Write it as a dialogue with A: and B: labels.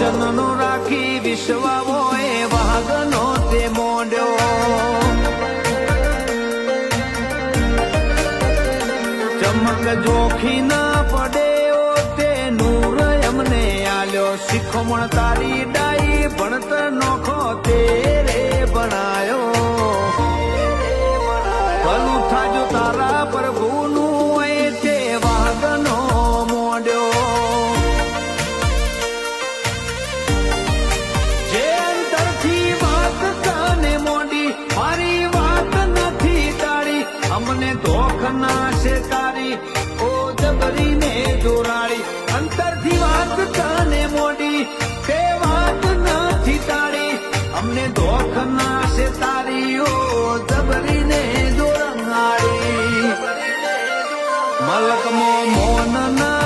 A: વચનનો રાખી વિશ્વાવો એ વાગનો તે મોડ્યો ચમક જોખી ના પડે ઓ તે નૂર એમને આલ્યો. શીખમણ તારી ડાઈ ભણતર નોખો તે રે ભણાયો. ભલું થાજો તારા પ્રભુનું મને ધોખ ના છે તારી ઓ જબરી ને જોડાળી અંતરથી વાત તને મોડી તે વાત નથી તારી અમને ધોખ ના છે તારી ઓ જબરી ને જોડાળી મલકમો મોન ના